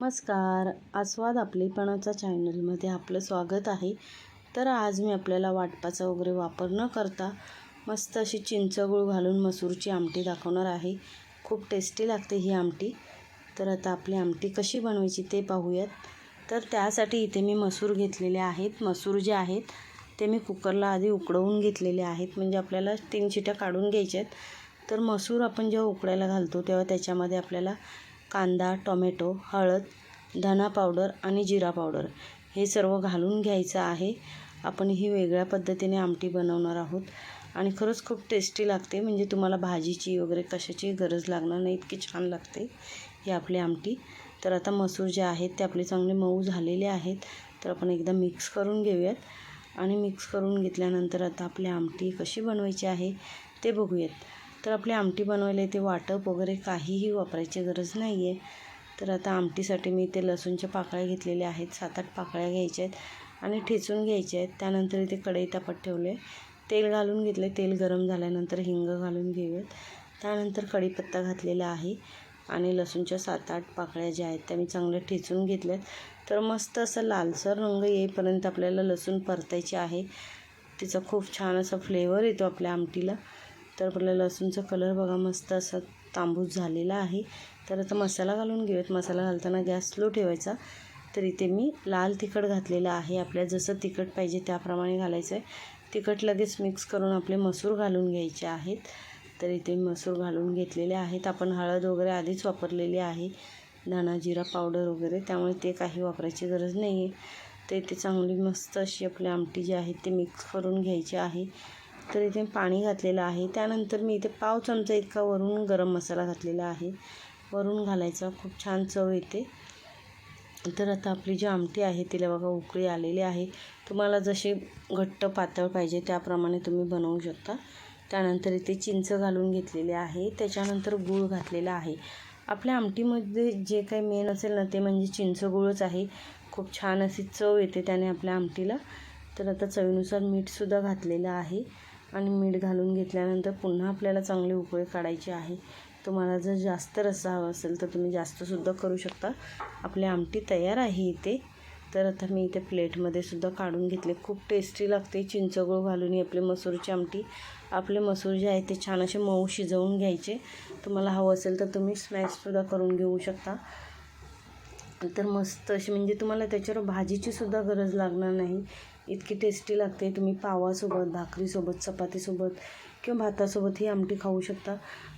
नमस्कार. आस्वाद आपलेपणाचा चॅनलमध्ये आपलं स्वागत आहे. तर आज मी आपल्याला वाटपाचा वगैरे वापर न करता मस्त अशी चिंचगूळ घालून मसूरची आमटी दाखवणार आहे. खूप टेस्टी लागते ही आमटी. तर आता आपली आमटी कशी बनवायची ते पाहूयात. तर त्यासाठी इथे मी मसूर घेतलेले आहेत. मसूर जे आहेत ते मी कुकरला आधी उकडवून घेतलेले आहेत. म्हणजे आपल्याला तीन शिट्या काढून घ्यायच्या आहेत तर मसूर आपण जेव्हा उकडायला घालतो तेव्हा त्याच्यामध्ये आपल्याला कांदा टोमॅटो हळद धना पावडर आणि जिरा पावडर हे सर्व घालून घ्यायचं आहे. आपण ही वेगळ्या पद्धतीने आमटी बनवणार आहोत. आणि खरंच खूप टेस्टी लागते. म्हणजे तुम्हाला भाजीची वगैरे कशाची गरज लागणार नाही इतकी छान लागते ही आपली आमटी. तर आता मसूर जे आहेत ते आपले चांगले मऊ झालेले आहेत. तर आपण एकदा मिक्स करून घेऊयात. आणि मिक्स करून घेतल्यानंतर आता आपली आमटी कशी बनवायची आहे ते बघूयात. तर आपली आमटी बनवायला ते वाटप वगैरे काहीही वापरायची गरज नाही आहे. तर आता आमटीसाठी मी ते लसूणच्या पाकळ्या घेतलेल्या आहेत. सात आठ पाकळ्या घ्यायच्या आहेत आणि ठेचून घ्यायच्या आहेत. त्यानंतर इथे कढई तापत ठेवले. तेल घालून घेतले. तेल गरम झाल्यानंतर हिंग घालून घेऊयात. त्यानंतर कढीपत्ता घातलेला आहे आणि लसूणच्या सात आठ पाकळ्या ज्या आहेत त्या मी चांगल्या ठेचून घेतल्यात. तर मस्त असं लालसर रंग येईपर्यंत आपल्याला लसूण परतायची आहे. तिचा खूप छान असा फ्लेवर येतो आपल्या आमटीला. तर आपल्या लसूणचा कलर बघा मस्त असा तांबूस झालेला आहे. तर आता मसाला घालून घेऊयात. मसाला घालताना गॅस स्लो ठेवायचा. तर इथे मी लाल तिखट घातलेलं आहे. आपल्या जसं तिखट पाहिजे त्याप्रमाणे घालायचं आहे. तिखट लगेच मिक्स करून आपले मसूर घालून घ्यायचे आहेत. तर इथे मसूर घालून घेतलेले आहेत. आपण हळद वगैरे आधीच वापरलेली आहे. धणा जिरा पावडर वगैरे. त्यामुळे ते काही वापरायची गरज नाही आहे तर इथे चांगली मस्त अशी आपली आमटी जी आहे ते मिक्स करून घ्यायची आहे. तर इथे पाणी घातलेलं आहे. त्यानंतर मी इथे पाव चमचा इतका वरून गरम मसाला घातलेला आहे. वरून घालायचा. खूप छान चव येते. तर आता आपली जी आमटी आहे तिला बघा उकळी आलेली आहे. तुम्हाला जसे घट्ट पातळ पाहिजे त्याप्रमाणे तुम्ही बनवू शकता. त्यानंतर इथे चिंच घालून घेतलेले आहे. त्याच्यानंतर गूळ घातलेला आहे. आपल्या आमटीमध्ये जे काही मेन असेल ना ते म्हणजे चिंच गुळच आहे. खूप छान अशी चव येते त्याने आपल्या आमटीला. तर आता चवीनुसार मीठसुद्धा घातलेलं आहे. आणि मीठ घालून घेतल्यानंतर पुन्हा आपल्याला चांगली उकळी काढायची आहे. तुम्हाला जर जास्त रस्सा हवा असेल तर तुम्ही जास्तसुद्धा करू शकता. आपली आमटी तयार आहे इथे. तर आता मी इथे प्लेटमध्ये सुद्धा काढून घेतले. खूप टेस्टी लागते. चिंचगूळ घालून ही आपली मसूरची आमटी. आपले मसूर जे आहे ते छान असे मऊ शिजवून घ्यायचे. तुम्हाला हवं असेल तर तुम्ही स्मॅशसुद्धा करून घेऊ शकता. तर मस्त अशी म्हणजे तुम्हाला त्याच्यावर भाजीची सुद्धा गरज लागणार नाही. इतकी टेस्टी लागते. तुम्ही पावासोबत भाकरीसोबत चपातीसोबत किंवा भातासोबत ही आमटी खाऊ शकता.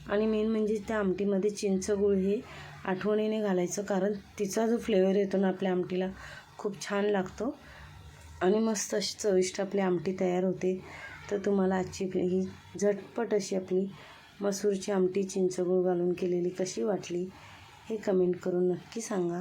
आणि मेन म्हणजे त्या आमटीमध्ये चिंचगूळ हे आठवणीने घालायचं कारण तिचा जो फ्लेवर येतो ना आपल्या आमटीला खूप छान लागतो. आणि मस्त अशी चविष्ट आपली आमटी तयार होते. तर तुम्हाला आजची ही झटपट अशी आपली मसूरची आमटी चिंचगूळ घालून केलेली कशी वाटली हे कमेंट करून नक्की सांगा.